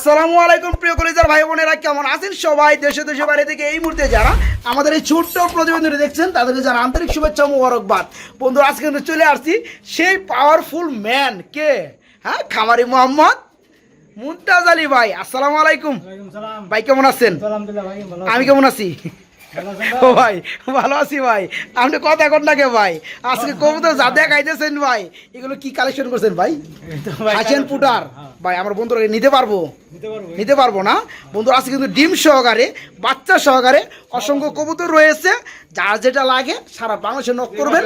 আসসালামু আলাইকুম প্রিয় কলেজার ভাই বোনেরা কেমন আছেন সবাই? দেশে দেশে বাইরে থেকে এই মুহূর্তে যারা আমাদের এই ছোট্ট প্রতিবেদনটি দেখছেন তাদেরকে যারা আন্তরিক শুভেচ্ছা মোবারকবাদ। বন্ধু আজকে কিন্তু চলে আসছি সেই পাওয়ারফুল ম্যান কে? হ্যাঁ খামারি মোহাম্মদ মুমতাজ আলী ভাই। আসসালামু আলাইকুম। ভাই কেমন আছেন? আমি কেমন আছি? ও ভাই ভালো আছি ভাই। আপনি কথা কর না কে ভাই? আজকে কবুতর যা দেখাইতেছেন ভাই এগুলো কি কালেকশন করছেন ভাই? হাসেন পুটার। ভাই আমার বন্ধুরা নিতে পারব? নিতে পারব? না। বন্ধুরা আজকে কিন্তু ডিম সহকারে বাচ্চা সহকারে অসংখ্য কবুতর রয়েছে। যার যেটা লাগে সারা বাংলাদেশে নক করবেন।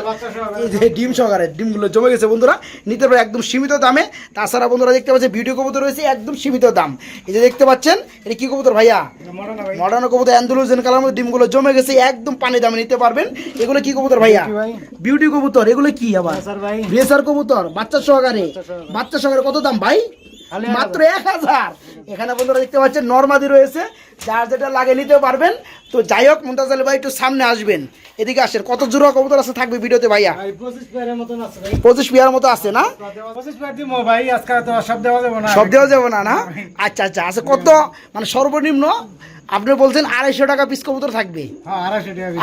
এই যে ডিম সহকারে ডিমগুলো জমে গেছে বন্ধুরা। নিতে পারবে একদম সীমিত দামে। তাছাড়া বন্ধুরা দেখতে পাচ্ছেন ভিডিও কবুতর রয়েছে একদম সীমিত দাম। এই যে দেখতে পাচ্ছেন এটা কি কবুতর ভাইয়া? মডার্ন কবুতর অ্যান্ডালুজেন কালার মধ্যে ডিমগুলো জমে গেছে একদম পানি দামে নিতে পারবেন। এগুলো কি কবুতর ভাইয়া? বিউটি কবুতর এগুলো কি আবার? রেসার কবুতর বাচ্চা সহকারে। বাচ্চা সহকারে কত দাম ভাই? মাত্র এক হাজার। এখানে বন্ধুরা দেখতে পাচ্ছেন নর্মাদি রয়েছে। যার যেটা লাগে নিতে পারবেন। তো যাই হোক মুমতাজ আলী ভাই একটু সামনে আসবেন। এদিকে আসেন কত জোড়া কবুতর আছে থাকবে ভিডিওতে ভাইয়া? পঁচিশ পিয়ার মতো আছে না? সব দেওয়া যাবে না। সব দেওয়া যাবে না না? আচ্ছা আচ্ছা আছে কত? মানে সর্বনিম্ন আপনি বলছেন আড়াইশো টাকা পিস কবুতর থাকবে। হ্যাঁ।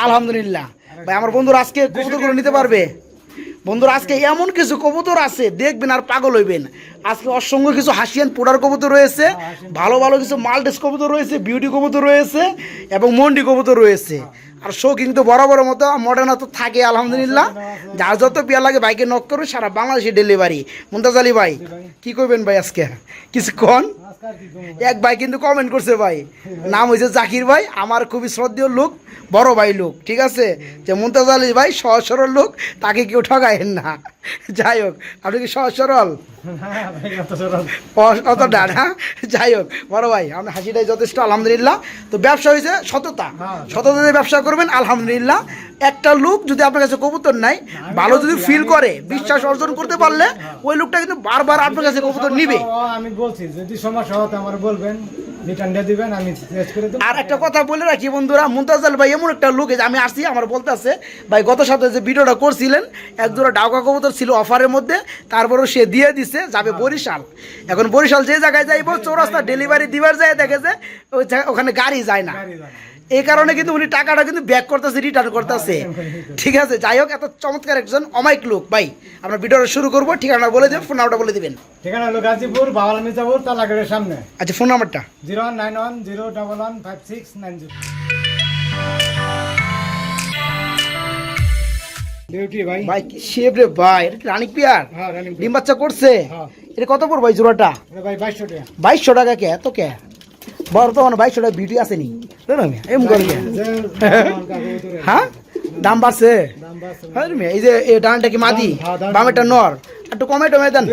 আলহামদুলিল্লাহ। ভাই আমার বন্ধুরা আজকে কবুতর করে নিতে পারবে? বন্ধুরা আজকে এমন কিছু কবুতর আছে দেখবেন আর পাগল হইবেন। আজকে অসংখ্য কিছু হাসিয়ান পোড়ার কবুতর রয়েছে ভালো ভালো কিছু মাল্টেস কবুতর রয়েছে বিউটি কবুতর রয়েছে এবং মন্ডি কবুতর রয়েছে। আর শো কিন্তু বড় বড় মতো মডার্ন তো থাকে আলহামদুলিল্লাহ। যার যত পেয়ার লাগে বাইকে নক করবে সারা বাংলাদেশে ডেলিভারি মুমতাজ আলী ভাই কি করবেন ভাই আজকে? কিছুক্ষণ? এক ভাই কিন্তু কমেন্ট করছে ভাই। নাম হয়েছে জাকির ভাই আমার খুবই শ্রদ্ধেয় লোক বড় ভাই লোক ঠিক আছে? যে মুমতাজ আলী ভাই সহজ সরল লোক তাকে কেউ ঠগায়েন না। যাই হোক আপনি কি সহজ সরল? হ্যাঁ, অত হ্যাঁ? যাই হোক বড় ভাই আপনার হাসিটাই যথেষ্ট আলহামদুলিল্লাহ। তো ব্যবসা হয়েছে সততা। হ্যাঁ। সততা দিয়ে ব্যবসা করবেন আলহামদুলিল্লাহ। একটা লোক যদি আপনার কাছে কবুতর নাই ভালো যদি ফিল করে বিশ্বাস অর্জন করতে পারলে ওই লোকটা কিন্তু বারবার আপনার কাছে কবুতর নিবে। আমি বলছি যদি সমস্যা আমার বলবেন আর একটা কথা বলে রাখি বন্ধুরা মুমতাজ ভাই এমন একটা লোক যে আমি আসছি আমার বলতে আছে ভাই গত সপ্তাহে যে ভিডিওটা করছিলেন এক জোড়া ডাউকা কবুতর ছিল অফারের মধ্যে তারপরেও সে দিয়ে দিছে যাবে বরিশাল। এখন বরিশাল যে জায়গায় যাইব চৌরাস্তা ডেলিভারি দিবার যায় দেখে যে ওই ওখানে গাড়ি যায় না। এই কারণে কিন্তু উনি টাকাটা কিন্তু ব্যাক করতেছে রিটার্ন করতেছে। ঠিক আছে যাই হোক এত চমৎকার একজন অমায়িক লোক। ভাই আমরা ভিডিওটা শুরু করব ঠিকানা বলে দেবেন ফোন নাম্বারটা বলে দিবেন। ঠিকানা হলো গাজীপুর বাবালা মির্জাপুর তালাগড়ের সামনে। আচ্ছা ফোন নাম্বারটা zero nine one zero double one five six nine zero. ভাই। ভাই কি শেপ রে ভাই এটা রানিক পিয়ার হ্যাঁ ডিম বাচ্চা করছে? হ্যাঁ। এটা কত পড় ভাই জোড়াটা? বাইশশো টাকা। বাইশশো টাকা কে? এত কে? বর্তমানে বাইশশো টাকা বিউটি আসেনি এম করে হ্যাঁ? দাম বাড়ছে? হ্যাঁ এই যে এই ডানটা কি মাদি? বামেরটা নর। একটু কমে টমে দেন।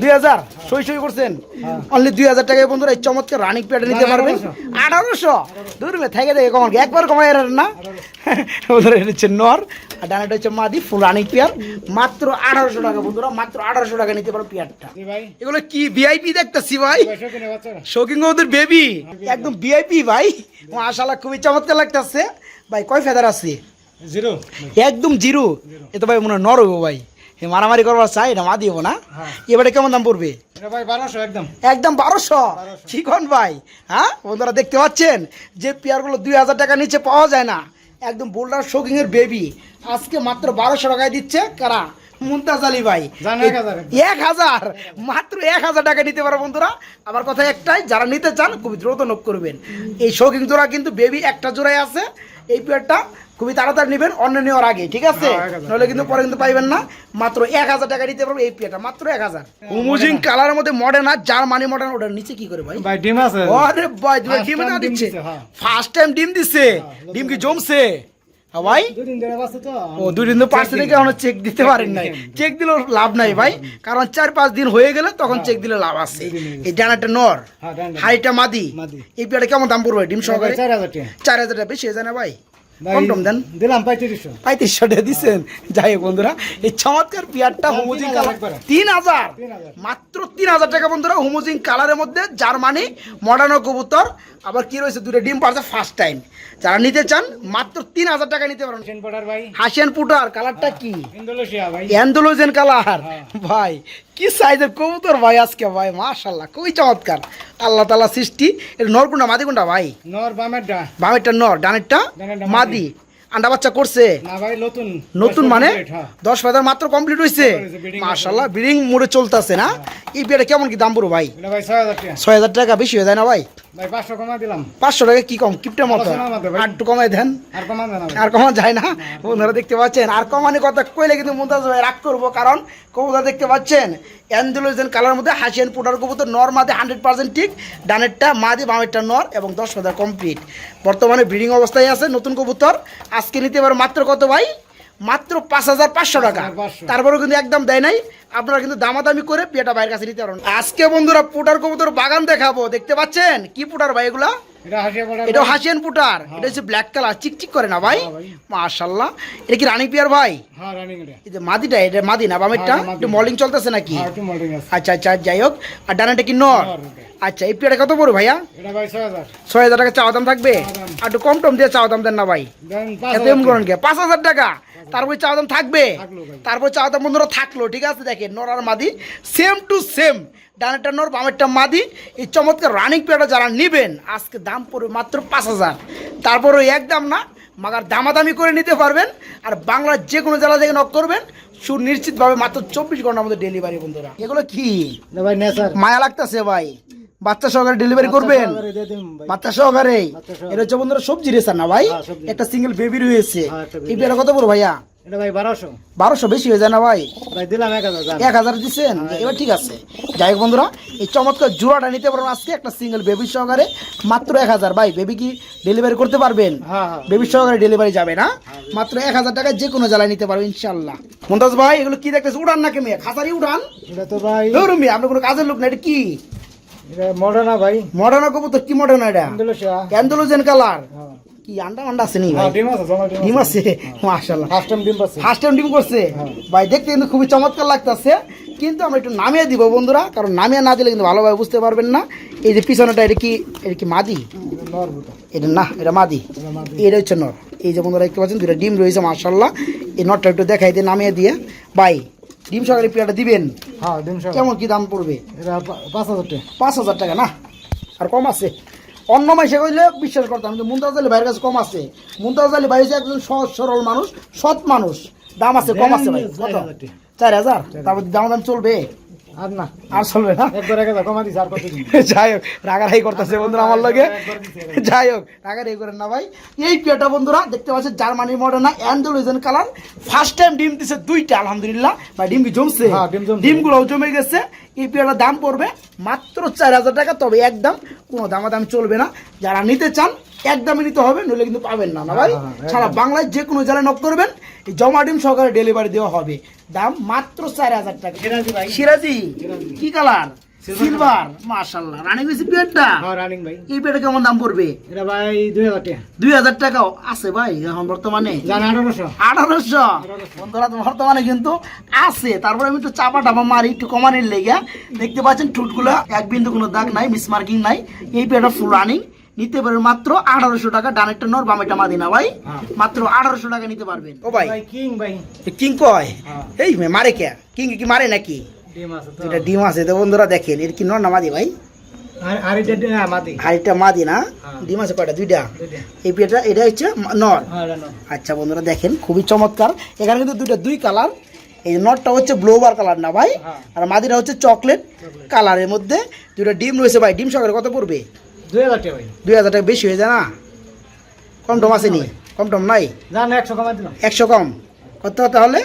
দুই হাজার। সই সই করছেন। হ্যাঁ। অনলি দুই হাজার টাকায় বন্ধুরা এই চমৎকার রানিং প্যাডে নিতে না, পারবেন আঠারোশো। দূর থেকে দেখে কমান। একবার কমাই না? বন্ধুরা এটা হচ্ছে নর। আর ডানাটা হচ্ছে মাদি ফুল রানিং পেয়ার মাত্র আঠারোশো টাকা বন্ধুরা মাত্র আঠারোশো টাকা নিতে পারো পেয়ারটা এগুলো কি ভিআইপি দেখতেছি ভাই? কিনে শৌকিং ওদের বেবি একদম ভিআইপি ভাই। মাশাআল্লাহ খুবই চমৎকার লাগতেছে। ভাই কয় ফেদার আছে? জিরো। একদম জিরো। এ তো ভাই মনে হয় নর হইবো ভাই। মারামারি করবার চাই এটা মা দিব না? হ্যাঁ। এবারে কেমন দাম পড়বে? বারোশো একদম। বারোশো? চিকন ভাই? হ্যাঁ বন্ধুরা দেখতে পাচ্ছেন? যে পেয়ারগুলো দুই হাজার টাকা নিচে পাওয়া যায় না। একদম বোল্ডার শোকিং এর বেবি আজকে মাত্র বারোশো টাকায় দিচ্ছে কারা? মুমতাজ আলী ভাই। এক হাজার। এক হাজার? মাত্র এক হাজার টাকা নিতে পারো বন্ধুরা। আমার কথা একটাই যারা নিতে চান খুবই দ্রুত নোক করবেন। এই শৌকিং জোড়া কিন্তু বেবি একটা জোড়ায় আছে। এই পেয়ারটা খুবই তাড়াতাড়ি নেবেন অন্য নেওয়ার আগে ঠিক আছে? হ্যাঁ, নাহলে কিন্তু পরে কিন্তু পাইবেন না। মাত্র এক হাজার টাকা দিতে পারব এই পেয়ারটা মাত্র এক হাজার। হুমুজিং কালারের মধ্যে মডার্ন আর যার মানি মডার্ন ওটার নিচে কি করে ভাই? ভাই ডিম আছে। আরে ভাই তুমি First ডিম না দিচ্ছে? হ্যাঁ। ফার্স্ট টাইম ডিম দিছে। ডিম কি জমছে? হ্যাঁ ভাই। ও দুই দিন তো পার্সে থেকে এখনও চেক দিতে পারেন নাই। চেক দিলেও লাভ নাই ভাই। কারণ চার পাঁচ দিন হয়ে গেলে তখন চেক দিলে লাভ আছে। এই ডানাটা নর। হ্যাঁ হাইটা মাদি। এই কেমন দাম পড়বে ডিম সহকারে? চার হাজার টাকা। বেশি হয়ে যায় না ভাই ভাই, কম টম দেন। দিলাম পঁয়ত্রিশশো। পঁয়ত্রিশশো টাকা দিচ্ছেন যাই হোক বন্ধুরা এই চমৎকার পিয়ারটা হোমোজিং কালার তিন হাজার? তিন হাজার। মাত্র তিন হাজার টাকা বন্ধুরা হোমোজিং কালারের মধ্যে জার্মানি মডার্ন কবুতর। আবার কি রয়েছে? দুটো ডিম পারছে ফার্স্ট টাইম যারা নিতে চান মাত্র তিন হাজার টাকা নিতে পারেন হাসিয়ান পুটার কালারটা কি? অ্যান্ডোলোজিয়ান কালার। হ্যাঁ। ভাই কি সাইজের কবুতর ভাই আজকে ভাই? মাশাল্লাহ খুবই চমৎকার। আল্লাহ তালা সৃষ্টি। এটা নর কোনটা মাদি কোনটা ভাই? নর বামেরটা। বামেরটা নর ডানেরটা মাদি। আন্ডা বাচ্চা করছে। না ভাই নতুন। নতুন মানে? হ্যাঁ। দশ হাজার মাত্র কমপ্লিট হয়েছে হয়েছে, breeding ব্রিডিং মোড়ে চলতেছে না? এই বিয়েটা কেমন কি দাম পড়ো ভাই? ছয় হাজার টাকা। বেশি হয়ে যায় না ভাই? ভাই পাঁচশো টাকা কি কম? কিপটা মতো। আর একটু কমাই দেন। আর কমা দেন আর কমা যায় না? বন্ধুরা দেখতে পাচ্ছেন আর কমানি কথা কইলে কিন্তু মুমতাজ ভাই রাগ করব কারণ কবুতর দেখতে পাচ্ছেন? অ্যান্ডোলোজেন কালার মধ্যে হাসিয়ান পুটার কবুতর নর মাদে হান্ড্রেড পার্সেন্ট ঠিক ডানেরটা মাদি বামেরটা নর এবং দশ হাজার কমপ্লিট বর্তমানে ব্রিডিং অবস্থায় আছে নতুন কবুতর। আজকে নিতে পারো মাত্র কত ভাই? মাত্র পাঁচ হাজার পাঁচশো টাকা। তারপরেও কিন্তু একদম দেয় নাই। আপনারা কিন্তু দামাদামি করে বিয়েটা বাইরের কাছে নিতে পারেন আজকে বন্ধুরা পুটার কবুতর বাগান দেখাবো। দেখতে পাচ্ছেন? কি পুটার ভাই এগুলা? এটা হাসিয়ান পুটার। এটা হচ্ছে ব্ল্যাক কালার চিকচিক করে না ভাই? হ্যাঁ মাশাল্লাহ এটা কি রানী পিয়ার ভাই? হ্যাঁ এটা মাদিটা এটা মাদি না বামেরটা? হ্যাঁ, একটু মলিং চলতেছে নাকি? হ্যাঁ মোল্ডিং আচ্ছা আচ্ছা যাই হোক। আর ডানাটা কি নর? আচ্ছা এই পিয়াটা কত পড়বে ভাইয়া? ছয় হাজার। টাকা চাওয়া দাম থাকবে? আর একটু কম টম দিয়ে চাওয়া দাম দেন না ভাই। এত এম টাকা। কে? পাঁচ হাজার টাকা। তারপরে চাওয়া দাম থাকবে? তারপর চাওয়া দাম বন্ধুরা থাকল ঠিক আছে? দেখেন নর আর মাদি সেম টু সেম ডানেরটা নর বামেরটা মাদি। এই চমৎকার রানিং পেয়ারটা যারা নেবেন আজকে দাম পড়বে মাত্র পাঁচ হাজার। তারপরে ওই একদম না মাগার দামাদামি করে নিতে পারবেন। আর বাংলার যে কোনো জেলা থেকে নক করবেন সুনিশ্চিতভাবে মাত্র চব্বিশ ঘণ্টার মধ্যে ডেলিভারি বন্ধুরা। এগুলো কি? ভাই মায়া লাগতেছে ভাই। বাচ্চা সহকারে ডেলিভারি করবেন। বাচ্চা সহকারে। এটা হচ্ছে বন্ধুরা সবজি রেসার না ভাই? হ্যাঁ, একটা সিঙ্গেল বেবি রয়েছে। হ্যাঁ, এই পেয়ারা কত বড় ভাইয়া? এটা ভাই বেশি হয়ে যায় না ভাই? ভাই দিলাম এক হাজার যান। এক হাজার দিচ্ছেন এবার ঠিক আছে। যাই হোক বন্ধুরা এই চমৎকার জোড়াটা নিতে পারবেন আজকে একটা সিঙ্গেল বেবি সহকারে। মাত্র এক হাজার। ভাই বেবি কি ডেলিভারি করতে পারবেন? হ্যাঁ হ্যাঁ। বেবি সহকারে ডেলিভারি যাবে না? মাত্র এক হাজার টাকায় যে কোনো জ্বালায় নিতে পারবেন ইনশাল্লাহ মন্তাজ ভাই এগুলো কি দেখতেছে উড়ান নাকি মেয়ে? খাসারি উড়ান? এটা তো ভাই ধরুন মেয়ে আপনার কোনো কাজের লোক না এটা কি? এটা মডার্না ভাই। মডার্ন কবুতর কি মডার্ন এটা? কালার। হ্যাঁ। কি আন্ডা আন্ডা আছে নি ভাই? হ্যাঁ, ডিম আছে ডিম আছে। ফার্স্ট টাইম ডিম পাচ্ছে। ফার্স্ট টাইম ডিম করছে? হ্যাঁ। ভাই দেখতে কিন্তু খুবই চমৎকার লাগতেছে। কিন্তু আমরা একটু নামিয়ে দিব বন্ধুরা কারণ নামিয়ে না দিলে কিন্তু ভালোভাবে বুঝতে পারবেন না। এই যে পিছনেটা এটা কি এটা কি মাদি? এটা না এটা মাদি। এটা হচ্ছে নর। এই যে বন্ধুরা দেখতে পাচ্ছেন দুটা ডিম রয়েছে মার্শাল্লাহ এই নটটা একটু দেখাই দিয়ে নামিয়ে দিয়ে। ভাই ডিম সহকারে পিয়াটা দিবেন? হ্যাঁ ডিম কেমন কি দাম পড়বে? এটা পাঁচ হাজার টাকা। পাঁচ হাজার টাকা না? আর কম আছে? অন্য মাসে কইলে বিশ্বাস করতাম কিন্তু মুমতাজ আলী ভাইয়ের কাছে কম আছে। মুমতাজ আলী ভাই হচ্ছে একজন সহজ সরল মানুষ সৎ মানুষ। দাম আছে কম আছে ভাই। কত? চার হাজার। টাকা। চার হাজার? তারপর দাম দাম চলবে? আর না আর চলবে না। একবার এক হাজার কমা দিছে আর কত যাই হোক করতেছে বন্ধুরা আমার লগে। যাই হোক করেন না ভাই। এই বন্ধুরা দেখতে পাচ্ছেন মডার্না কালার। ফার্স্ট টাইম ডিম দিছে দুইটা আলহামদুলিল্লাহ। ভাই ডিম কি জমছে? হ্যাঁ, ডিম জমছে। ডিমগুলো জমে গেছে। এই দাম পড়বে মাত্র চার হাজার টাকা তবে একদম কোনো দামাদাম চলবে না। যারা নিতে চান একদমই নিতে হবে নইলে কিন্তু পাবেন না না ভাই? হ্যাঁ, হ্যাঁ, সারা বাংলায় যে কোনো জেলায় নক করবেন এই জমা ডিম সহকারে ডেলিভারি দেওয়া হবে। দাম মাত্র চার হাজার টাকা। সিরাজি ভাই। সিরাজি? সিরাজি। কি কালার? সিলভার মাশাল্লাহ রানী বেশি পেয়ারটা হ্যাঁ রানিং ভাই। এই পেয়ারটা কেমন দাম পড়বে? এটা ভাই দুই হাজার টাকা। দুই হাজার টাকাও আছে ভাই এখন বর্তমানে। জান আঠারোশো। আঠারোশো? বন্ধুরা তো বর্তমানে কিন্তু আছে। তারপরে আমি একটু চাপা টাপা মারি একটু কমানির লেগে দেখতে পাচ্ছেন ঠুটগুলো। এক বিন্দু কোনো দাগ নাই মিস মার্কিং নাই। এই পেয়ারটা ফুল রানিং নিতে পারবেন মাত্র আঠারোশো টাকা। ডানেরটা নর বামেটা মাদিনা ভাই। হ্যাঁ। মাত্র আঠারোশো টাকা নিতে পারবেন। ও ভাই। কিং ভাই। কিং কয়? হ্যাঁ। এই মে মারে কে? কিং কি মারে নাকি? ডিম আছে এটা ডিম আছে তো বন্ধুরা দেখেন এর কি নর না মাদি ভাই? এটা হ্যাঁ, মাদি। না। ডিম আছে কয়টা? দুইটা। এই পেটা এটা হচ্ছে নর। হ্যাঁ। আচ্ছা বন্ধুরা দেখেন খুবই চমৎকার। এখানে কিন্তু দুইটা দুই কালার। এই নটটা হচ্ছে ব্লোবার কালার না ভাই। আর মাদিটা হচ্ছে চকলেট কালারের মধ্যে। দুইটা ডিম রয়েছে ভাই। ডিম সকালে কত পড়বে? দুই হাজার টাকা বেশি হয়ে যায় না? কম টম আসেনি কম টম নাই? একশো কমা। কত তাহলে?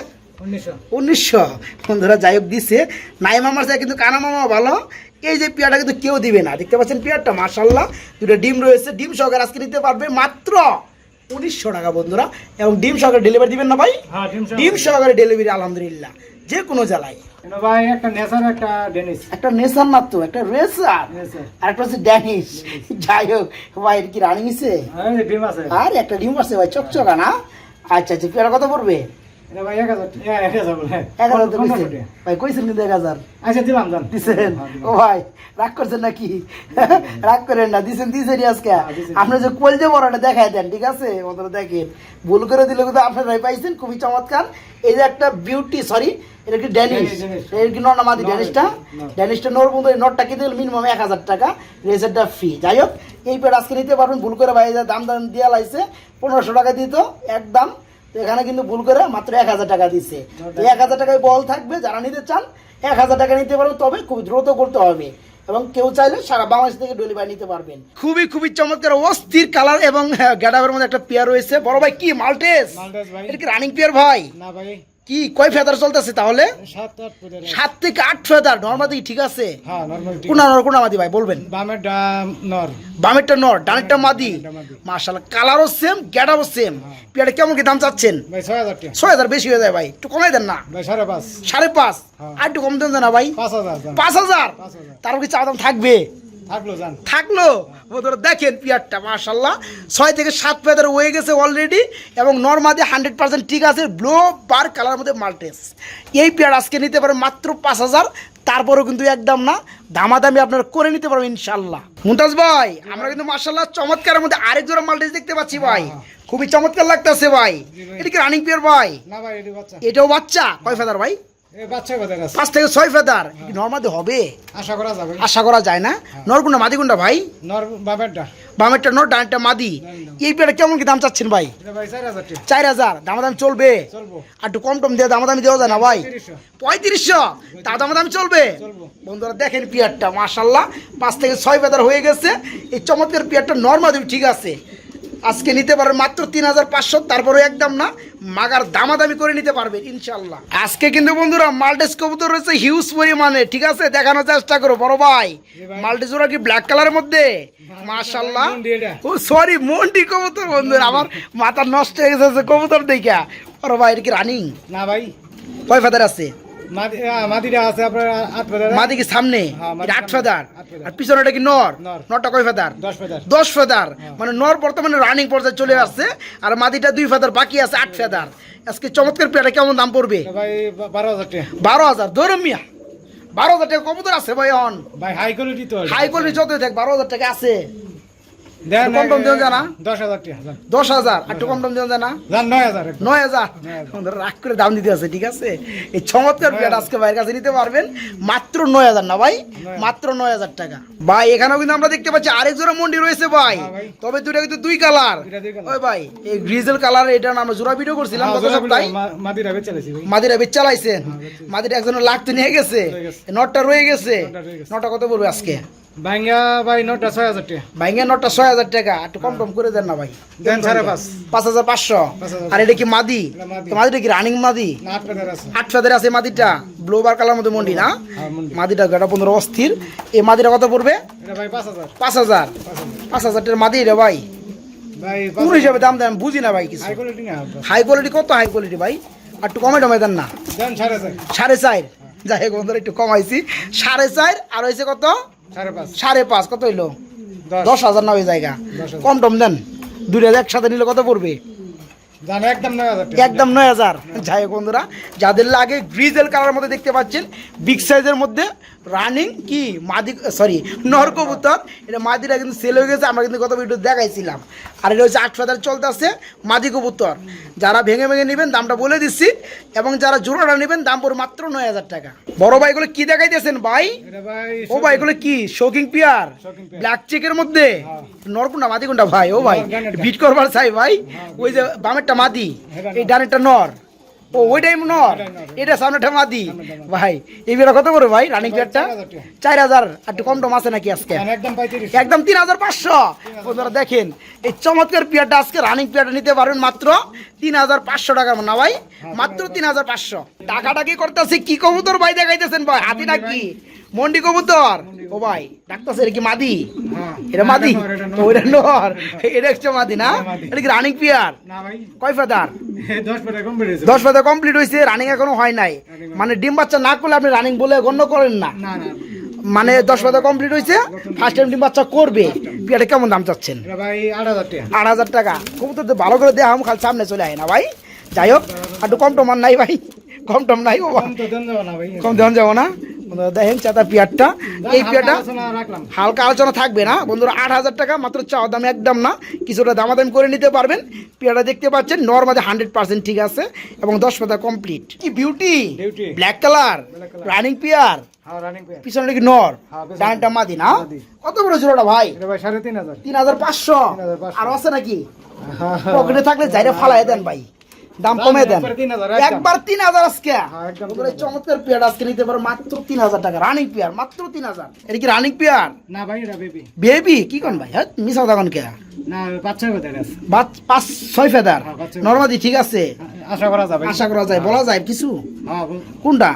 উনিশশো। বন্ধুরা যাই হোক দিচ্ছে নাই মামার সাথে কিন্তু কানা মামা ভালো। এই যে পেয়ারটা কিন্তু কেউ দিবে না। দেখতে পাচ্ছেন পেয়ারটা মার্শাল্লাহ দুটো ডিম রয়েছে। ডিম সহকারে আজকে নিতে পারবে মাত্র উনিশশো টাকা বন্ধুরা। এবং ডিম সহকারে ডেলিভারি দিবেন না ভাই? হ্যাঁ ডিম ডিম সহকারে ডেলিভারি আলহামদুলিল্লাহ। যে কোনো জেলায় ভাই? একটা একটা ডেনিস একটা একটা রেসার। আর একটা হচ্ছে ড্যানিশ। যাই হোক ভাই কি রানিং হ্যাঁ আছে। আর একটা ডিম আছে ভাই চকচকা না? আচ্ছা আচ্ছা পেয়ারা কত পড়বে ভাই এক হাজার এক হাজার বলে। এক হাজার তো পনেরোশো কইছেন। টাকা। ভাই কইছেন কিন্তু এক হাজার। আচ্ছা দিলাম জান দিছেন? ও ভাই রাগ করছেন নাকি? রাগ করেন না দিছেন দিছেন আজকে। আপনি যে কলজে বড়টা দেখায় দেন ঠিক আছে? ওদের দেখেন। ভুল করে দিলে কিন্তু আপনারাই পাইছেন খুবই চমৎকার। এই যে একটা বিউটি সরি এটা কি ড্যানিশ। এটা কি নর মাদি ড্যানিশটা। ড্যানিশটা নোর বন্ধু এই নটটা কিনতে গেলে মিনিমাম এক হাজার টাকা। রেজারটা ফ্রি যাই হোক এই পেড আজকে নিতে পারবেন। ভুল করে ভাই দাম দাম দেওয়া লাগছে পনেরোশো টাকা দিত একদম। তো এখানে কিন্তু ভুল করে মাত্র এক হাজার টাকা দিচ্ছে তো এক হাজার টাকায় বল থাকবে যারা নিতে চান এক হাজার টাকা নিতে পারবেন তবে খুব দ্রুত করতে হবে। এবং কেউ চাইলে সারা বাংলাদেশ থেকে ডেলিভারি নিতে পারবেন। খুবই খুবই চমৎকার অস্থির কালার এবং গ্যাডাবের মধ্যে একটা পেয়ার রয়েছে। বড় ভাই কি মাল্টেস? এটা কি রানিং পেয়ার ভাই? না ভাই। কি কয় ফেদার চলতেছে তাহলে? সাত থেকে আট ফেদার নর্মাদি ঠিক আছে? হ্যাঁ কোনা নর কোনা মাদি ভাই বলবেন। নর। বামেরটা নর ডানেরটা মাদি। কালারও সেম গ্যাডাবও সেম পেয়ারটা কেমন কি দাম চাচ্ছেন? ভাই ছয় হাজার টাকা। ছয় হাজার বেশি হয়ে যায় ভাই একটু কমাই দেন না। ভাই সাড়ে পাঁচ। সাড়ে পাঁচ। হ্যাঁ। আর একটু কম দেন না ভাই। পাঁচ হাজার জান পাঁচ হাজার? পাঁচ কি চা দাম থাকবে? থাকল বন্ধুরা দেখেন পিয়ারটা মার্শাল্লাহ ছয় থেকে সাত পেয়াদের হয়ে গেছে অলরেডি এবং নর্মাদি হান্ড্রেড পার্সেন্ট ঠিক আছে ব্লো বার কালার মধ্যে মাল্টেস এই পেয়ার আজকে নিতে পারে মাত্র পাঁচ হাজার তারপরেও কিন্তু একদম না দামাদামি আপনারা করে নিতে পারবেন ইনশাল্লাহ মুমতাজ ভাই আমরা কিন্তু মার্শাল্লাহ চমৎকারের মধ্যে আরেক জোড়া মাল্টেস দেখতে পাচ্ছি ভাই। খুবই চমৎকার লাগতেছে ভাই। এটা কি রানিং পিয়ার ভাই? এটাও বাচ্চা। কয় ফেদার ভাই? পাঁচ থেকে ছয় ফেদার। নর্মাদি হবে? আশা করা যাবে। আশা করা যায় না? নরগুন্ডা মাদিগুন্ডা ভাই? নর বামেরটা বামেরটা নর ডানেরটা মাদি। এই কেমন কি দাম চাচ্ছেন ভাই? চার হাজার দামাদামি চলবে? আর একটু কম টম দিয়ে দামাদামি দেওয়া যায় না ভাই? পঁয়ত্রিশশো। তা দামাদামি চলবে? বন্ধুরা দেখেন পিয়ারটা মাশাল্লাহ পাঁচ থেকে ছয় বেদার হয়ে গেছে। এই চমৎকার পিয়ারটা নর্মাল ঠিক আছে। আজকে নিতে পারবেন মাত্র তিন হাজার পাঁচশো তারপরে একদম না মাগার দামাদামি করে নিতে পারবেন ইনশাল্লাহ আজকে কিন্তু বন্ধুরা মাল্টেস কবুতর রয়েছে হিউজ পরিমাণে ঠিক আছে? দেখানোর চেষ্টা করো বড় ভাই। মাল্টেস ওরা কি ব্ল্যাক কালারের মধ্যে? মাশাল্লাহ ও সরি মন্ডি কবুতর বন্ধুরা আমার মাথা নষ্ট হয়ে গেছে কবুতর দেখা। বড় ভাই এটা কি রানিং না ভাই। কয় ফেদার আছে? মাদিটা আছে আপনার আট ফেদার। মাদি কি সামনে? হ্যাঁ, মাদি এটা আট ফেদার? আর পিছনেটা কি নর? নর। নরটা কয় ফেদার? দশ ফেদার। দশ ফেদার। হ্যাঁ। মানে নর বর্তমানে রানিং পর্যায়ে চলে আসছে আর মাদিটা দুই ফেদার বাকি আছে আট ফেদার। আজকে চমৎকার পেয়ারা কেমন দাম পড়বে? ভাই বারো হাজার টাকা। বারো হাজার? ধরুন মিয়া। বারো হাজার টাকা কবুতর আছে ভাই অন ভাই হাই কোয়ালিটি তো। হাই কোয়ালিটি যত দেখ বারো হাজার টাকা আছে। কম টম দেওয়া যায় দশ হাজার দশ হাজার? একটু কম টম দেওয়া যায় নয় হাজার নয় হাজার? নয় হাজার। আমাদের রাগ করে দাম দিতে আছে ঠিক আছে? এই চমৎকার পেয়ার আজকে ভাইয়ের কাছে নিতে পারবেন। মাত্র নয় হাজার না ভাই? মাত্র নয় হাজার টাকা। ভাই এখানেও কিন্তু আমরা দেখতে পাচ্ছি আরেক জোড়া মন্ডি রয়েছে ভাই। হ্যাঁ তবে দুটা কিন্তু দুই কালার। ওই ভাই এই গ্রিজেল কালার এটা আমরা জোড়া ভিডিও করছিলাম হ্যাঁ, গত সপ্তাহে। বিলে মা- মাদিটা বেচে লাইছি ভাই। মাদিরা বেচ চালাইছেন মাদিরা একজনের লাগতে নিয়ে গেছে। নটটা রয়ে গেছে। নটটা নটা কত পড়বে আজকে? ভাঙ্গা ভাই নটা ছয় হাজার টাকা। ভাইঙ্গা নটটা ছয় হাজার টাকা। একটু কম টম করে দেন না ভাই। দেন সাড়ে পাঁচ। পাঁচ হাজার পাঁচশো। আর এটা কি মাদি? মাদিটা কি রানিং মাদি? আট ফেদার আছে। মাদিটা। কালার মধ্যে মন্ডি না? হ্যাঁ, মাদিটা গাটা পনেরো অস্থির? এই মাদিটা কত পড়বে? পাঁচ হাজার। পাঁচ হাজার। টাকার মাদি রে ভাই। কোন হিসাবে দাম দেন বুঝি না ভাই কিছু। হাই কোয়ালিটি কত হাই কোয়ালিটি ভাই? আর একটু কমে টমে দেন না সাড়ে চার। যাই হোক বন্ধুরা একটু কমাইছি। সাড়ে চার আর হয়েছে কত? সাড়ে পাঁচ। কত হইল? দশ। হাজার না ওই জায়গা। হাজার। কম টম দেন দুইটা একসাথে নিলে কত পড়বে? একদম নয় হাজার হাজার। যাই বন্ধুরা যাদের লাগে গ্রিজেল কালার মধ্যে দেখতে পাচ্ছেন বিগ সাইজের মধ্যে রানিং কি? মাদি সরি নর কবুতর। এটা মাদিরা কিন্তু সেল হয়ে গেছে আমরা কিন্তু গত ভিডিও দেখাইছিলাম। আর এটা হচ্ছে আট হাজার চলতে আছে মাদি কবুতর। যারা ভেঙে ভেঙে নেবেন দামটা বলে দিচ্ছি। এবং যারা জোড়াটা নেবেন দাম পড়ে মাত্র নয় হাজার টাকা। বড় ভাই এগুলো কি দেখাইতেছেন ভাই? ভাই ও ভাই এগুলো কি? Shocking peer? pear। ব্ল্যাক চেকের মধ্যে? নরকুন্ডা মাদি কোনটা ভাই ও ভাই। বিট করবার চাই ভাই। ওই যে বামেরটা মাদি এই ডানেরটা নর। ও ওইটাই নর। এটা সামনেটা মাদি ভাই এই কত করে ভাই রানিং পেয়ারটা চার হাজার আর একটু কম টম আছে নাকি আজকে? একদম তিন হাজার পাঁচশো। বন্ধুরা দেখেন এই চমৎকার পিয়ারটা আজকে রানিং পিয়ারটা নিতে পারবেন মাত্র তিন হাজার পাঁচশো টাকা না ভাই। মাত্র তিন হাজার পাঁচশো। টাকাটা কি করতেছে? কি কবুতর ভাই দেখাইতেছেন ভাই? হাতি নাকি? মন্ডি কবুতর? ও ভাই ডাক্তার এটা কি মাদি? হ্যাঁ। এটা মাদি। ওইটা নর। এটা হচ্ছে মাদি না? এটা কি রানিং পেয়ার না ভাই। কয় ফেদার? দশ ফেদার কমপ্লিট হয়েছে। রানিং এখনও হয় নাই। মানে ডিম বাচ্চা না করলে আপনি রানিং বলে গণ্য করেন না। না না। মানে দশ ফেদার কমপ্লিট হয়েছে ফার্স্ট টাইম ডিম বাচ্চা করবে। পেয়ারটা কেমন দাম চাচ্ছেন? আট হাজার টাকা। কবুতর তো ভালো করে দেওয়া খালি সামনে চলে আয় না ভাই। যাই হোক আর একটু কম টমান নাই ভাই। কম টম নাই বাবা কম দেওয়া যাব না। বন্ধুরা দেখেন চাতা পিয়ারটা। এই পিয়ারটা হালকা আলোচনা থাকবে না। বন্ধুরা আট হাজার টাকা মাত্র চাওয়া দাম একদম না। কিছুটা দামাদামি করে নিতে পারবেন। পেয়ারটা দেখতে পাচ্ছেন নর্মালি হান্ড্রেড পার্সেন্ট ঠিক আছে এবং দশ পাতা কমপ্লিট কি beauty black colour running pair পিছনে কি নর? হ্যাঁ। ডানটা মাদি না? কত বড় জোড়াটা ভাই? সাড়ে তিন হাজার। তিন হাজার পাঁচশো। আর আছে নাকি? পকেটে থাকলে যাইরে ফালাই দেন ভাই। দাম কমে দেন। একবার 3,000 একদম। একবার তিন হাজার আজকে। হ্যাঁ, চমৎকার পেয়ার আজকে নিতে পারো মাত্র তিন হাজার টাকা। রানিং পেয়ার মাত্র তিন হাজার। এটা কি রানিং পেয়ার? না ভাই এটা বেবি বেবি কি কোন ভাই? হ্যাঁ মিশাও তখন কে। পাঁচ ছয় ফেদার। হ্যাঁ, নর্মাদি ঠিক আছে? আশা করা যাবে। আশা করা যায়। বলা যায় কিছু? কোনটা?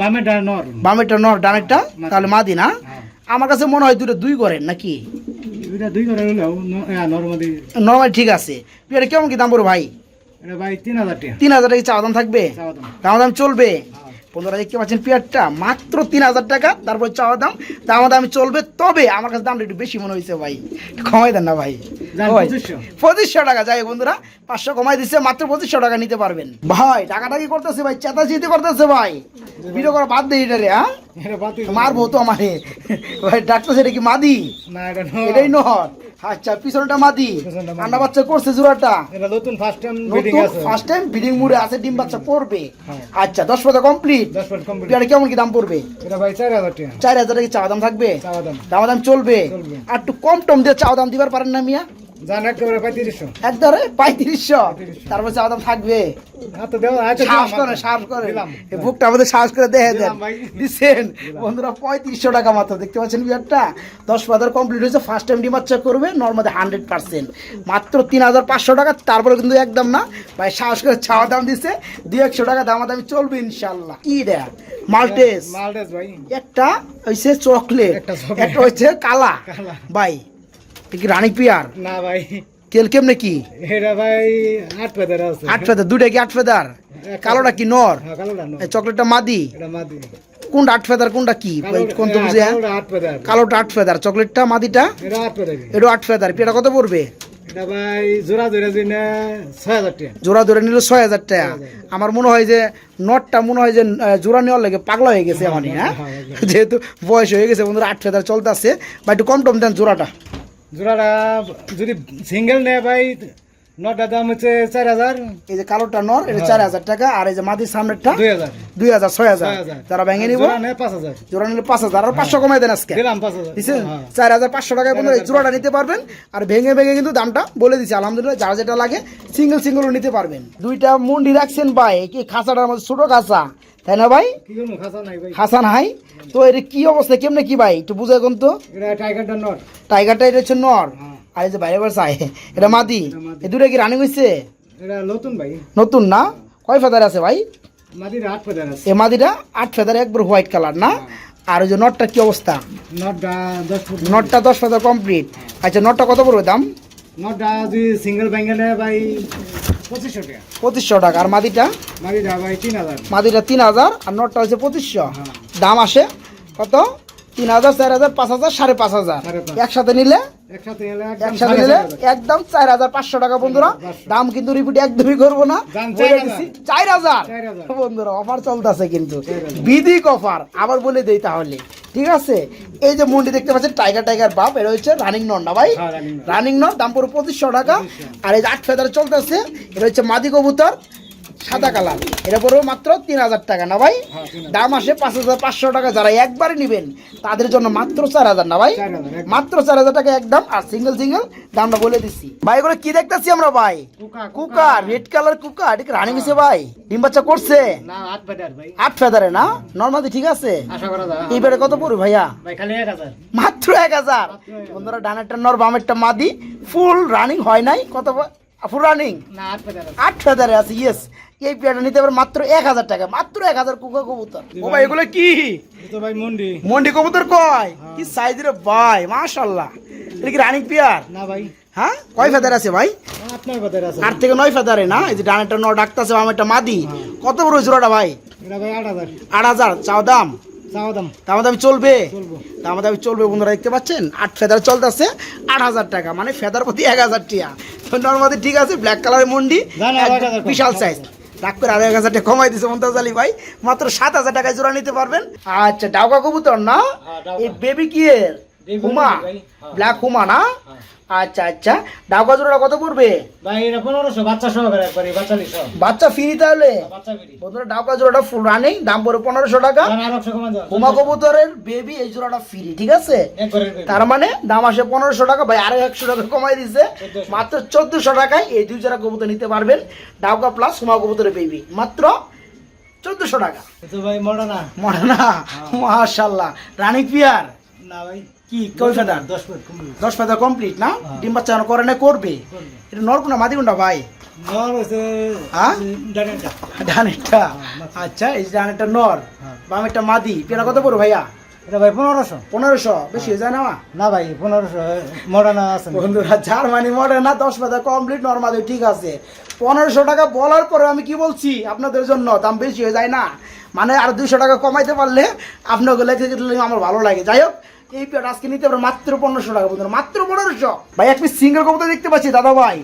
বামেটা নর। বামেরটা নর ডানেরটা? তাহলে মাদি না। আমার কাছে মনে হয় দুটো দুই করেন নাকি? দুইটা দুই করে নর্মাদি। নর্মালি ঠিক আছে। পেয়ারে কেমন কি দাম পড়ো ভাই? তিন হাজার টাকা। চাওয়া দাম থাকবে? চাওয়া দাম। চলবে? হ্যাঁ। বন্ধুরা দেখতে পাচ্ছেন পেয়ারটা মাত্র তিন হাজার টাকা তারপর চাওয়া দাম। দাম দাম চলবে তবে আমার কাছে দামটা একটু বেশি মনে হয়েছে ভাই। কমাই দেন না ভাই। পঁচিশশো। টাকা যাই হোক বন্ধুরা পাঁচশো কমাই দিচ্ছে মাত্র পঁচিশশো টাকা নিতে পারবেন। ভাই টাকাটা কি করতেছে ভাই চেতাচিতি করতেছে ভাই। ভিডিও করা বাদ এটা রে হ্যাঁ মারবো তো আমারে। ভাই ডাক্তার সেটা কি মাদি? এটাই নহর আচ্ছা পিছনটা মাদি। আন্ডা বাচ্চা করছে জোড়াটা। এটা নতুন ফার্স্ট টাইম আছে। ফার্স্ট টাইম ব্রিডিং মুড়ে আছে ডিম বাচ্চা করবে হ্যাঁ। আচ্ছা দশ পাতা কমপ্লিট দশ পাতা কমপ্লিট এটা কেমন কি দাম পড়বে? এটা ভাই চার হাজার টাকা। চার হাজার টাকা চাওয়া দাম থাকবে? চাওয়া দাম। দাম চলবে। আর একটু কম টম দিয়ে চাওয়া দাম দিবার পারেন না মিয়া? জান একেবারে পঁয়ত্রিশশো। একদরে পঁয়ত্রিশশো। তারপর চাওয়া দাম থাকবে। হাতে দেওয়া আছে সাহস করে সাহস করে। বুকটা আমাদের সাহস করে দেখে দেন। দিচ্ছেন বন্ধুরা পঁয়ত্রিশশো টাকা মাত্র। দেখতে পাচ্ছেন বিয়ারটা? দশ কমপ্লিট হয়েছে ফার্স্ট টাইম ডিমাচ্চা করবে নর্মালি হান্ড্রেড পার্সেন্ট মাত্র তিন হাজার পাঁচশো টাকা তারপরে কিন্তু একদম না। ভাই সাহস করে চাওয়া দাম দিচ্ছে দুই একশো টাকা দামাদামি চলবে ইনশাল্লাহ কি দেয়া মাল্টেস। মালটেস ভাই। একটা হয়েছে চকলেট একটা হচ্ছে কালা। ভাই কি রানী পিয়ার? না ভাই। তেল কেমনে কি? এটা ভাই আট পেদার আছে। আট ফেদার দুইটা কি আট ফেদার? কালোটা কি নর? হ্যাঁ কালোটা নর। এই চকলেটটা মাদি? এটা মাদি। কোনটা আট ফেদার কোনটা কি? কোন তো হ্যাঁ, বুঝে কালোটা আট ফেদার। চকলেটটা মাদিটা? এটা আট এটা ফেদার পেটা কত পড়বে? এটা জোড়া ধরে নিল ছয় হাজার টাকা। আমার মনে হয় যে নটটা মনে হয় যে জোড়া নেওয়ার লাগে পাগলা হয়ে গেছে এমনই হ্যাঁ যেহেতু বয়স হয়ে গেছে বন্ধুরা আট ফেদার চলতে আছে বা একটু কম টম দেন জোড়াটা। জোড়াটা যদি সিঙ্গেল নেয় ভাই নটা দাম হচ্ছে চার হাজার। এই যে কালোটা নর এটা চার হাজার টাকা আর এই যে মাদির সামনেরটা দুই হাজার। দুই হাজার ছয় হাজার। যারা ভেঙে নিব পাঁচ হাজার। জোড়া নিলে পাঁচ হাজার আর পাঁচশো কমাই দেন আজকে। দিলাম পাঁচ হাজার। হ্যাঁ। চার হাজার পাঁচশো টাকায় বন্ধুরা এই জোড়াটা নিতে পারবেন। আর ভেঙে ভেঙে কিন্তু দামটা বলে দিচ্ছি আলহামদুলিল্লাহ যার যেটা লাগে সিঙ্গেল সিঙ্গেলও নিতে পারবেন। দুইটা মুন্ডি রাখছেন ভাই কি খাঁচাটার মধ্যে ছোট খাঁচা। তাই না ভাই? হাসান হাই? তো এটা কি অবস্থা? কেমনে কি ভাই? একটু বুঝে কোন তো। টাইগারটা এটা হচ্ছে নর? হ্যাঁ। আর এই যে বাইরে বাইরে চাই এটা মাদি? এই দুটো কি রানিং হয়েছে নতুন ভাই। নতুন না? কয় ফেদার আছে ভাই? এ মাদিটা আট ফেদার একবার হোয়াইট কালার না? আর ওই যে নটটা কি অবস্থা? নটটা দশ ফেদার কমপ্লিট আচ্ছা নটটা কত পড়বে দাম? নটটা যদি সিঙ্গেল ভাই পঁচিশশো টাকা। আর মাদিটা? মাদিটা তিন হাজার। মাদিটা তিন হাজার আর নটটা হচ্ছে পঁচিশশো। হ্যাঁ। দাম আসে কত? তিন হাজার চার হাজার পাঁচ হাজার সাড়ে পাঁচ হাজার। একসাথে নিলে একসাথে নিলে একদম চার হাজার। পাঁচশো টাকা বন্ধুরা। দাম কিন্তু রিপিট একদমই করব না। চার হাজার। বন্ধুরা অফার চলতেছে কিন্তু। বিদিক অফার আবার বলে দেই তাহলে। ঠিক আছে? এই যে মন্ডি দেখতে পাচ্ছেন টাইগার টাইগার বাপ এটা হচ্ছে রানিং নন না ভাই? হ্যাঁ। রানিং নন দাম পড়ে পঁচিশশো টাকা। আর এই যে আট ফেদার চলতেছে এটা হচ্ছে মাদি কবুতর। সাদা কালার। এটা পড়বে মাত্র তিন হাজার টাকা। না ভাই? হ্যাঁ। দাম আসে পাঁচ হাজার পাঁচশো টাকা। যারা একবারে নেবেন তাদের জন্য মাত্র চার হাজার না ভাই। মাত্র চার হাজার টাকা একদম। আর সিঙ্গেল সিঙ্গেল দামটা বলে দিচ্ছি। ভাই এগুলো কি দেখতেছি আমরা ভাই? কুকা, কুকা রেড কালার কুকা এটা রানিং হয়েছে ভাই? ডিম বাচ্চা করছে? আট ফেদারে না? নর্মালি ঠিক আছে? এইবারে কত পড়বে ভাইয়া? মাত্র এক হাজার। বন্ধুরা ডানেরটা নর বামেরটা মাদি। ফুল রানিং হয় নাই। কত ফুল রানিং আট পেদার আছে। ফেদারে আছে ইয়েস এই পেয়ারটা নিতে পারে মাত্র এক হাজার টাকা মাত্র এক হাজার কুকা কবুতর। ও ভাই এগুলো কি? ভাই মন্ডি। মন্ডি কবুতর কয়? কি সাইজ রে ভাই মাশাল্লাহ এটা কি রানিং পেয়ার না ভাই। হ্যাঁ? কয় ফেদার আছে ভাই? আট থেকে নয় ফেদারে না? এই যে ডানেরটা ন ডাকতেছে বামেরটা মাদি। কত বড় জোড়াটা ভাই? আট হাজার। চাও দাম? দাম। দামি চলবে? চলবো। দাম চলবে বন্ধুরা দেখতে পাচ্ছেন? আট ফেদার চলতেছে আট হাজার টাকা মানে ফেদার প্রতি এক হাজার টিয়া। তো মধ্যে ঠিক আছে ব্ল্যাক কালারের মন্ডি। বিশাল সাইজ রাগ করে আড়াই হাজার টাকা কমাই দিছে মমতাজ আলী ভাই। মাত্র সাত হাজার টাকায় জোড়া নিতে পারবেন। আচ্ছা ডাউকা কবুতর না? হ্যাঁ, এই বেবি কি হুমা। ব্ল্যাক হুমা না? হ্যাঁ। আচ্ছা আচ্ছা। ডাউকা জোড়াটা কত পড়বে? ভাই এটা পনেরোশো বাচ্চা সহকারে একবারে বাচ্চা লিশো বাচ্চা ফ্রি তাহলে? বন্ধুরা ডাউকা জোড়াটা ফুল রানিং দাম পড়ে পনেরোশো টাকা। হুমা কবুতরের বেবি এই জোড়াটা ফ্রি ঠিক আছে? তার মানে দাম আসে পনেরোশো টাকা ভাই আরও একশো টাকা কমাই দিছে। মাত্র চোদ্দশো টাকায় এই দুই জোড়া কবুতর নিতে পারবেন। ডাউকা প্লাস হুমা কবুতরের বেবি মাত্র চোদ্দশো টাকা। তো ভাই মোড়া না মাশাল্লাহ রানী পিয়ার। না ভাই কি কই ফেদার দশ ফেদার কমপ্লিট না? হ্যাঁ। ডিম বাচ্চা করে না করবে। এটা ভাই? নর হয়েছে হ্যাঁ? ডানেরটা। ডানেরটা? আচ্ছা এই যে ডানেরটা নর হ্যাঁ। বামেরটা মাদি পেয়ারা কত পড়ো ভাইয়া? এটা ভাই পনেরোশো। পনেরোশো বেশি হয়ে। যায় না না ভাই পনেরোশো আছে। বন্ধুরা জার্মানি না দশ কমপ্লিট নর্মালি ঠিক আছে। পনেরোশো টাকা বলার পরে আমি কি বলছি? আপনাদের জন্য দাম বেশি হয়ে যায় না। মানে আর দুইশো টাকা কমাইতে পারলে আপনাকে লেগে আমার ভালো লাগে। যাই হোক এই পেট আজকে নিতে পারব মাত্র পনেরোশো টাকা বন্ধুরা মাত্র পনেরোশো। ভাই এক পিস সিঙ্গেল কবুতর দেখতে পাচ্ছি দাদা ভাই।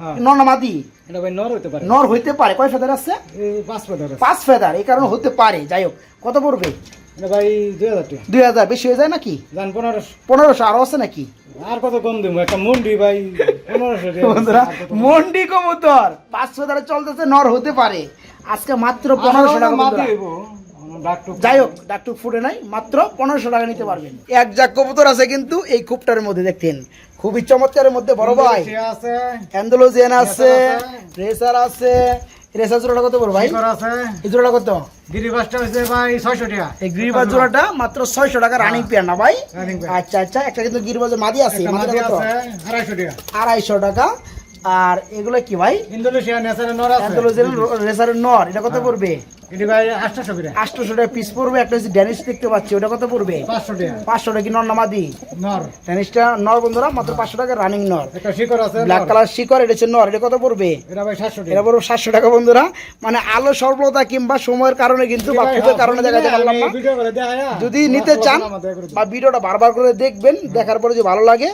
হ্যাঁ। নর না মাদি? এটা ভাই নর হইতে পারে। নর হইতে পারে কয় ফেদার আছে? পাঁচ ফেদার এই কারণে হতে পারে যাই হোক। কত পড়বে? ভাই দুই হাজার টাকা। দুই হাজার বেশি হয়ে যায় নাকি? পনেরোশো। পনেরোশো আরও আছে নাকি? আর কত কম দিব? একটা মুন্ডি ভাই বন্ধুরা মন্ডি কবুতর। পাঁচশো দ্বারা চলতেছে নর হতে পারে। আজকে মাত্র পনেরোশো টাকা যাই হোক ডাকটু ফুটে নাই মাত্র পনেরোশো টাকা নিতে পারবেন। এক জাক কবুতর আছে কিন্তু এই খুবটার মধ্যে দেখতেন। খুবই চমৎকারের মধ্যে বড় ভাই। অ্যান্ডোলোজিয়ান আছে আছে। রেসার আছে। রেসার জোড়াটা কত বড় ভাই? এই জোড়াটা কত? গিরিবাসটা হয়েছে ভাই ছয়শো টাকা। এই গিরিবাজ জোড়াটা মাত্র ছয়শো টাকা রানিং পেয়ার না ভাই? আচ্ছা আচ্ছা একটা কিন্তু গিরিবাজের মাদি আছে। কত? আড়াইশো টাকা। আর এগুলো কি ভাই? ইন্দোনেশিয়া ন্যাচারাল নর আছে। নর এটা কত পড়বে? এটি ভাই আটশো টাকা। আটশোশো টাকা পিস পড়বে একটা হচ্ছে ড্যানিশ দেখতে পাচ্ছি ওটা কত পড়বে? পাঁচশো টাকা। পাঁচশো টাকা কি নর নামাদি নর। ড্যানিশটা নর বন্ধুরা মাত্র পাঁচশো টাকা রানিং নর। একটা শিকড় আছে ব্ল্যাক কালার শিকর এটা হচ্ছে নর এটা কত পড়বে? এটা ভাই সাতশো এটা টাকা পড়বে সাতশো টাকা বন্ধুরা। মানে আলো স্বল্পতা কিংবা সময়ের কারণে কিন্তু কারণে দেখাতে পারলাম না। যদি নিতে চান বা ভিডিওটা বারবার করে দেখবেন দেখার পরে যদি ভালো লাগে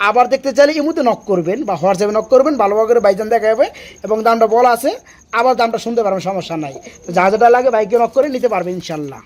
আবার দেখতে চাইলে ইমুতে নক করবেন বা হোয়াটসঅ্যাপে নক করবেন ভালোভাবে করে বাইজান দেখা যাবে এবং দামটা বলা আছে, আবার দামটা শুনতে পারবেন, সমস্যা নাই। তো যা যেটা লাগে বাইকে নক করে নিতে পারবেন ইনশাল্লাহ।